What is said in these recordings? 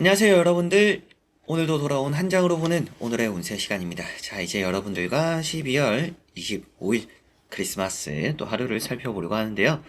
안녕하세요 여러분들. 오늘도 돌아온 한 장으로 보는 오늘의 운세 시간입니다. 자 이제 여러분들과 12월 25일 크리스마스 또 하루를 살펴보려고 하는데요.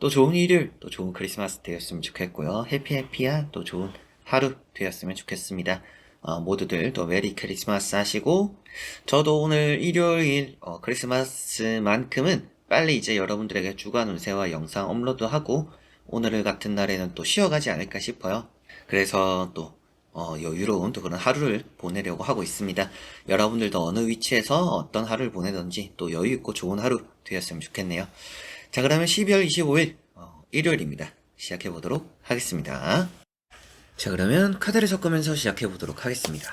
또 좋은 일요일 또 좋은 크리스마스 되었으면 좋겠고요. 해피해피한 또 좋은 하루 되었으면 좋겠습니다. 어, 모두들 또 메리 크리스마스 하시고 저도 오늘 일요일 어, 크리스마스만큼은 빨리 이제 여러분들에게 주간 운세와 영상 업로드하고 오늘 같은 날에는 또 쉬어가지 않을까 싶어요 그래서 또 어, 여유로운 또 그런 하루를 보내려고 하고 있습니다. 여러분들도 어느 위치에서 어떤 하루를 보내든지 또 여유 있고 좋은 하루 되었으면 좋겠네요. 자, 그러면 12월 25일 어, 일요일입니다. 시작해 보도록 하겠습니다. 자, 그러면 카드를 섞으면서 시작해 보도록 하겠습니다.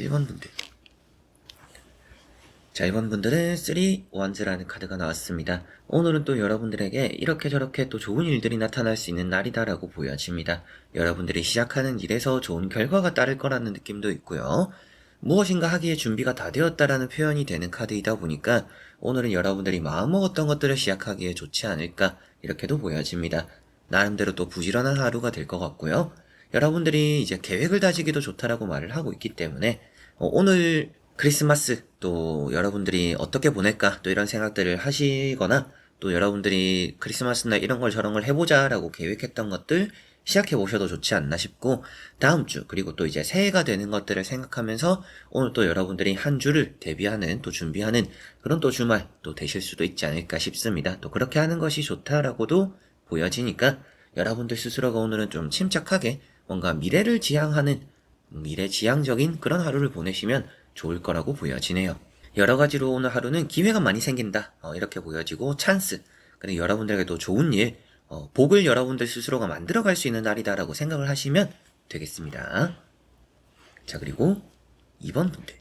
1번 분들. 자, 1번 분들은 3 원즈라는 카드가 나왔습니다. 오늘은 또 여러분들에게 이렇게 저렇게 또 좋은 일들이 나타날 수 있는 날이다라고 보여집니다. 여러분들이 시작하는 일에서 좋은 결과가 따를 거라는 느낌도 있고요. 무엇인가 하기에 준비가 다 되었다라는 표현이 되는 카드이다 보니까 오늘은 여러분들이 마음먹었던 것들을 시작하기에 좋지 않을까 이렇게도 보여집니다. 나름대로 또 부지런한 하루가 될 것 같고요. 여러분들이 이제 계획을 다지기도 좋다라고 말을 하고 있기 때문에 어, 오늘 크리스마스 또 여러분들이 어떻게 보낼까 또 이런 생각들을 하시거나 또 여러분들이 크리스마스 날 이런 걸 저런 걸 해보자 라고 계획했던 것들 시작해 보셔도 좋지 않나 싶고 다음 주 그리고 또 이제 새해가 되는 것들을 생각하면서 오늘 또 여러분들이 한 주를 대비하는 또 준비하는 그런 또 주말 또 되실 수도 있지 않을까 싶습니다. 또 그렇게 하는 것이 좋다라고도 보여지니까 여러분들 스스로가 오늘은 좀 침착하게 뭔가 미래를 지향하는 미래 지향적인 그런 하루를 보내시면 좋을 거라고 보여지네요. 여러 가지로 오늘 하루는 기회가 많이 생긴다. 어, 이렇게 보여지고 찬스. 그리고 여러분들에게 또 좋은 일, 어, 복을 여러분들 스스로가 만들어갈 수 있는 날이다라고 생각을 하시면 되겠습니다. 자 그리고 2번 분들.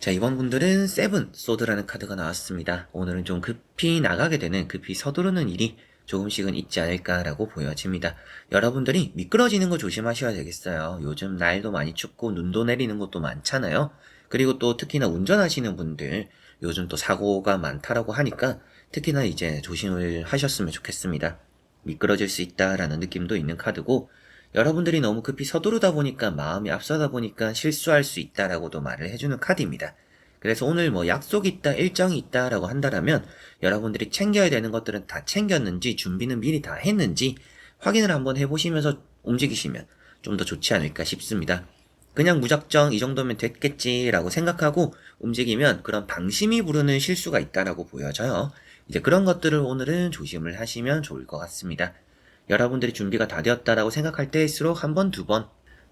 자, 이번 분들은 세븐 소드라는 카드가 나왔습니다. 오늘은 좀 급히 나가게 되는, 급히 서두르는 일이 조금씩은 있지 않을까라고 보여집니다. 여러분들이 미끄러지는 거 조심하셔야 되겠어요. 요즘 날도 많이 춥고 눈도 내리는 것도 많잖아요. 그리고 또 특히나 운전하시는 분들 요즘 또 사고가 많다라고 하니까 특히나 이제 조심을 하셨으면 좋겠습니다. 미끄러질 수 있다라는 느낌도 있는 카드고 여러분들이 너무 급히 서두르다 보니까 마음이 앞서다 보니까 실수할 수 있다라고도 말을 해주는 카드입니다. 그래서 오늘 뭐 약속이 있다, 일정이 있다라고 한다라면 여러분들이 챙겨야 되는 것들은 다 챙겼는지 준비는 미리 다 했는지 확인을 한번 해보시면서 움직이시면 좀 더 좋지 않을까 싶습니다. 그냥 무작정 이 정도면 됐겠지라고 생각하고 움직이면 그런 방심이 부르는 실수가 있다라고 보여져요. 이제 그런 것들을 오늘은 조심을 하시면 좋을 것 같습니다. 여러분들이 준비가 다 되었다라고 생각할 때일수록 한 번, 두 번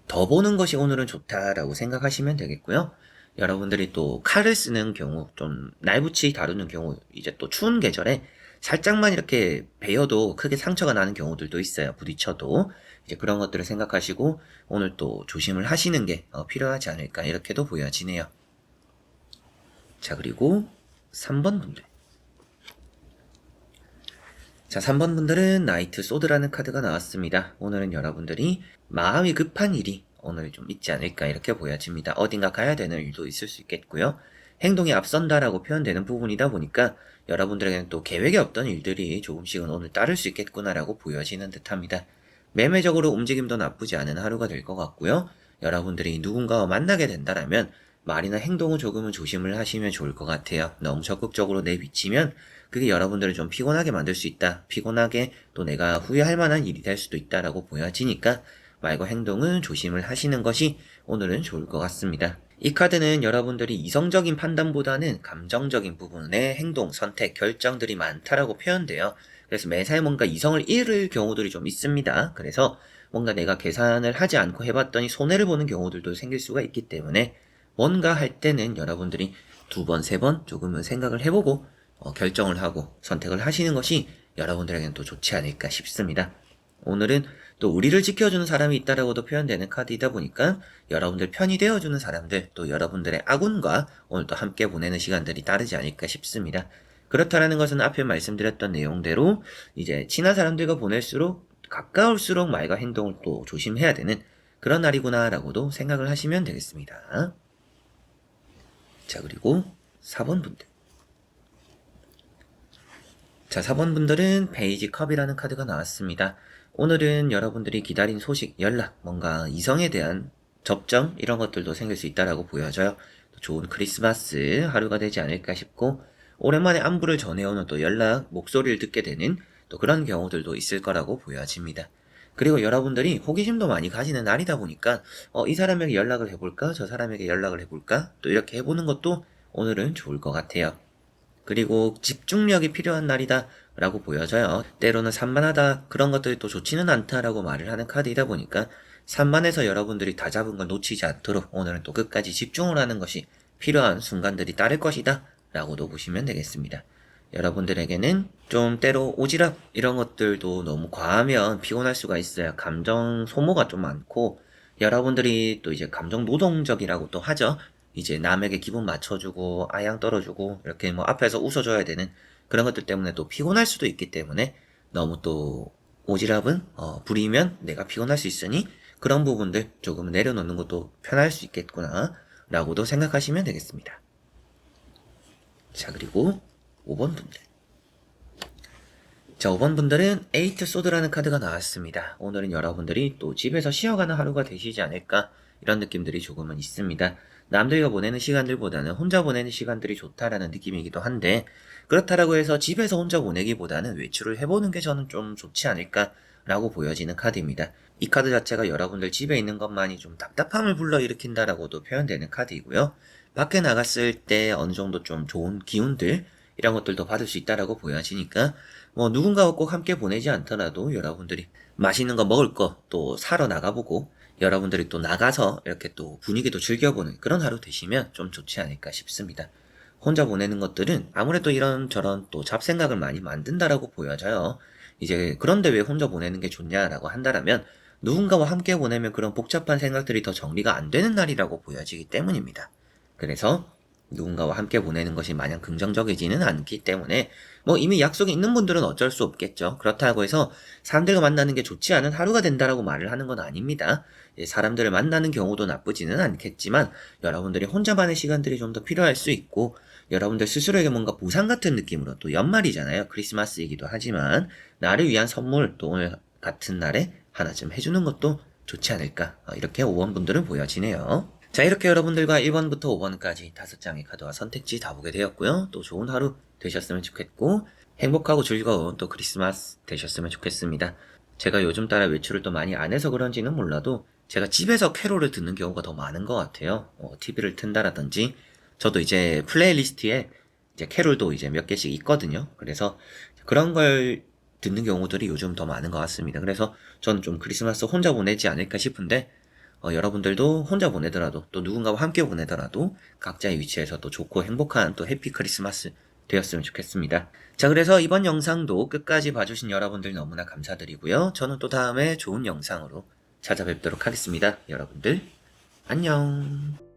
더 보는 것이 오늘은 좋다라고 생각하시면 되겠고요. 여러분들이 또 칼을 쓰는 경우, 좀 날붙이 다루는 경우, 이제 또 추운 계절에 살짝만 이렇게 베어도 크게 상처가 나는 경우들도 있어요. 부딪혀도. 이제 그런 것들을 생각하시고 오늘 또 조심을 하시는 게 어, 필요하지 않을까 이렇게도 보여지네요. 자, 그리고 3번 분들. 자, 3번 분들은 나이트 소드라는 카드가 나왔습니다. 오늘은 여러분들이 마음이 급한 일이 오늘 좀 있지 않을까 이렇게 보여집니다. 어딘가 가야 되는 일도 있을 수 있겠고요. 행동이 앞선다라고 표현되는 부분이다 보니까 여러분들에게는 또 계획에 없던 일들이 조금씩은 오늘 따를 수 있겠구나라고 보여지는 듯합니다. 매매적으로 움직임도 나쁘지 않은 하루가 될 것 같고요. 여러분들이 누군가와 만나게 된다라면 말이나 행동은 조금은 조심을 하시면 좋을 것 같아요. 너무 적극적으로 내비치면 그게 여러분들을 좀 피곤하게 만들 수 있다. 피곤하게 또 내가 후회할 만한 일이 될 수도 있다라고 보여지니까 말과 행동은 조심을 하시는 것이 오늘은 좋을 것 같습니다. 이 카드는 여러분들이 이성적인 판단보다는 감정적인 부분의 행동, 선택, 결정들이 많다라고 표현돼요. 그래서 매사에 뭔가 이성을 잃을 경우들이 좀 있습니다. 그래서 뭔가 내가 계산을 하지 않고 해봤더니 손해를 보는 경우들도 생길 수가 있기 때문에 뭔가 할 때는 여러분들이 두 번, 세 번 조금은 생각을 해보고 어, 결정을 하고 선택을 하시는 것이 여러분들에게는 또 좋지 않을까 싶습니다. 오늘은 또 우리를 지켜주는 사람이 있다라고도 표현되는 카드이다 보니까 여러분들 편이 되어주는 사람들 또 여러분들의 아군과 오늘 또 함께 보내는 시간들이 따르지 않을까 싶습니다. 그렇다라는 것은 앞에 말씀드렸던 내용대로 이제 친한 사람들과 보낼수록 가까울수록 말과 행동을 또 조심해야 되는 그런 날이구나라고도 생각을 하시면 되겠습니다. 자, 그리고 4번 분들. 자, 4번 분들은 베이지 컵이라는 카드가 나왔습니다. 오늘은 여러분들이 기다린 소식, 연락, 뭔가 이성에 대한 접점, 이런 것들도 생길 수 있다라고 보여져요. 또 좋은 크리스마스 하루가 되지 않을까 싶고, 오랜만에 안부를 전해오는 또 연락, 목소리를 듣게 되는 또 그런 경우들도 있을 거라고 보여집니다. 그리고 여러분들이 호기심도 많이 가지는 날이다 보니까 어, 이 사람에게 연락을 해볼까? 저 사람에게 연락을 해볼까? 또 이렇게 해보는 것도 오늘은 좋을 것 같아요. 그리고 집중력이 필요한 날이다 라고 보여져요. 때로는 산만하다 그런 것들이 또 좋지는 않다라고 말을 하는 카드이다 보니까 산만해서 여러분들이 다 잡은 걸 놓치지 않도록 오늘은 또 끝까지 집중을 하는 것이 필요한 순간들이 따를 것이다 라고도 보시면 되겠습니다. 여러분들에게는 좀 때로 오지랖 이런 것들도 너무 과하면 피곤할 수가 있어요. 감정 소모가 좀 많고 여러분들이 또 이제 감정 노동적이라고 또 하죠. 이제 남에게 기분 맞춰주고 아양 떨어주고 이렇게 뭐 앞에서 웃어줘야 되는 그런 것들 때문에 또 피곤할 수도 있기 때문에 너무 또 오지랖은 어, 부리면 내가 피곤할 수 있으니 그런 부분들 조금 내려놓는 것도 편할 수 있겠구나 라고도 생각하시면 되겠습니다. 자 그리고 5번 분들. 자, 5번 분들은 에이트 소드라는 카드가 나왔습니다. 오늘은 여러분들이 또 집에서 쉬어가는 하루가 되시지 않을까 이런 느낌들이 조금은 있습니다. 남들과 보내는 시간들보다는 혼자 보내는 시간들이 좋다라는 느낌이기도 한데 그렇다라고 해서 집에서 혼자 보내기보다는 외출을 해보는 게 저는 좀 좋지 않을까 라고 보여지는 카드입니다. 이 카드 자체가 여러분들 집에 있는 것만이 좀 답답함을 불러일으킨다라고도 표현되는 카드이고요. 밖에 나갔을 때 어느 정도 좀 좋은 기운들 이런 것들도 받을 수 있다라고 보여지니까 뭐 누군가와 꼭 함께 보내지 않더라도 여러분들이 맛있는 거 먹을 거 또 사러 나가보고 여러분들이 또 나가서 이렇게 또 분위기도 즐겨보는 그런 하루 되시면 좀 좋지 않을까 싶습니다. 혼자 보내는 것들은 아무래도 이런 저런 또 잡생각을 많이 만든다라고 보여져요. 이제 그런데 왜 혼자 보내는 게 좋냐라고 한다라면 누군가와 함께 보내면 그런 복잡한 생각들이 더 정리가 안 되는 날이라고 보여지기 때문입니다. 그래서 누군가와 함께 보내는 것이 마냥 긍정적이지는 않기 때문에 뭐 이미 약속이 있는 분들은 어쩔 수 없겠죠. 그렇다고 해서 사람들과 만나는 게 좋지 않은 하루가 된다라고 말을 하는 건 아닙니다. 예, 사람들을 만나는 경우도 나쁘지는 않겠지만 여러분들이 혼자만의 시간들이 좀 더 필요할 수 있고 여러분들 스스로에게 뭔가 보상 같은 느낌으로 또 연말이잖아요. 크리스마스이기도 하지만 나를 위한 선물 또 오늘 같은 날에 하나쯤 해주는 것도 좋지 않을까 어, 이렇게 5번 분들은 보여지네요. 자 이렇게 여러분들과 1번부터 5번까지 다섯 장의 카드와 선택지 다 보게 되었고요. 또 좋은 하루 되셨으면 좋겠고 행복하고 즐거운 또 크리스마스 되셨으면 좋겠습니다. 제가 요즘 따라 외출을 또 많이 안 해서 그런지는 몰라도 제가 집에서 캐롤을 듣는 경우가 더 많은 것 같아요. 어, TV를 튼다라든지 저도 이제 플레이리스트에 이제 캐롤도 이제 몇 개씩 있거든요. 그래서 그런 걸 듣는 경우들이 요즘 더 많은 것 같습니다. 그래서 저는 좀 크리스마스 혼자 보내지 않을까 싶은데 어, 여러분들도 혼자 보내더라도 또 누군가와 함께 보내더라도 각자의 위치에서 또 좋고 행복한 또 해피 크리스마스 되었으면 좋겠습니다. 자, 그래서 이번 영상도 끝까지 봐주신 여러분들 너무나 감사드리고요. 저는 또 다음에 좋은 영상으로 찾아뵙도록 하겠습니다. 여러분들, 안녕.